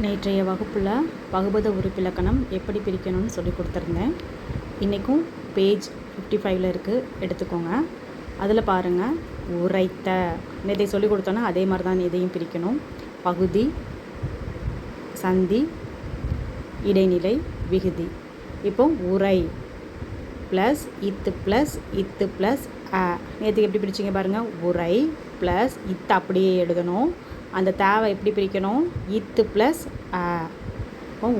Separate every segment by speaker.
Speaker 1: நேற்றைய வகுப்பில் பகுபத உறுப்பிலக்கணம் எப்படி பிரிக்கணும்னு சொல்லி கொடுத்துருந்தேன். இன்றைக்கும் பேஜ் ஃபிஃப்டி ஃபைவ்ல இருக்குது எடுத்துக்கோங்க. அதில் பாருங்கள் உரைத்த. இதை சொல்லி கொடுத்தோன்னா அதே மாதிரி தான் இதையும் பிரிக்கணும். பகுதி சந்தி இடைநிலை விகுதி. இப்போ உரை ப்ளஸ் இத்து ப்ளஸ் இத்து ப்ளஸ் நேற்றுக்கு எப்படி பிடிச்சிங்க பாருங்கள் உரை ப்ளஸ் இத்து அப்படியே எழுதணும். அந்த தேவை எப்படி பிரிக்கணும்? இத்து ப்ளஸ் அ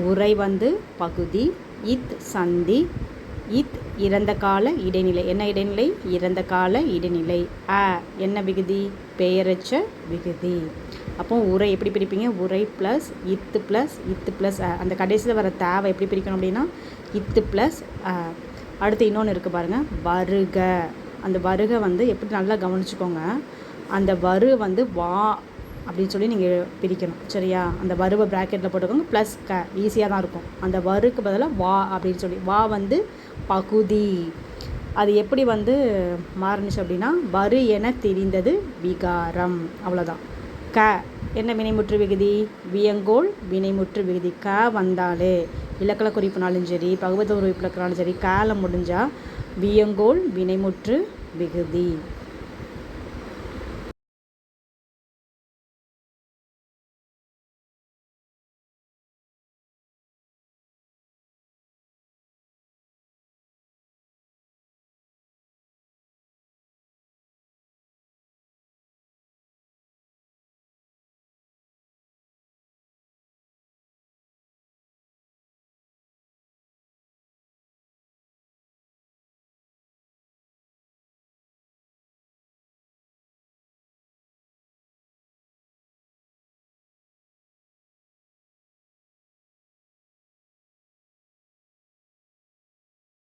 Speaker 1: உரை வந்து பகுதி இத் சந்தி இத் இறந்த கால இடைநிலை. என்ன இடைநிலை? இறந்த கால இடைநிலை. அ என்ன விகுதி? பெயரச்ச விகுதி. அப்போ உரை எப்படி பிரிப்பீங்க? உரை ப்ளஸ் இத்து ப்ளஸ் இத்து ப்ளஸ் அந்த கடைசியில் வர தேவை எப்படி பிரிக்கணும் அப்படின்னா இத்து ப்ளஸ் அடுத்து இன்னொன்று இருக்குது பாருங்கள் வருக. அந்த வருக வந்து எப்படி நல்லா கவனிச்சுக்கோங்க. அந்த வரு வந்து வா அப்படின்னு சொல்லி நீங்கள் பிரிக்கணும். சரியா? அந்த வருவை ப்ராக்கெட்டில் போட்டுக்கோங்க. ப்ளஸ் க ஈஸியாக தான் இருக்கும். அந்த வருக்கு பதிலாக வா அப்படின்னு சொல்லி. வா வந்து பகுதி. அது எப்படி வந்து மாறுனுச்சு அப்படின்னா வரு என தெரிந்தது விகாரம். அவ்வளோதான் க என்ன வினைமுற்று விகுதி? வியங்கோல் வினைமுற்று விகுதி. க வந்தாலே. இலக்கண குறிப்புனாலும் சரி பகுவத உறுப்பிலக்கணாலும் சரி காலம் முடிஞ்சால் வியங்கோல் வினைமுற்று விகுதி.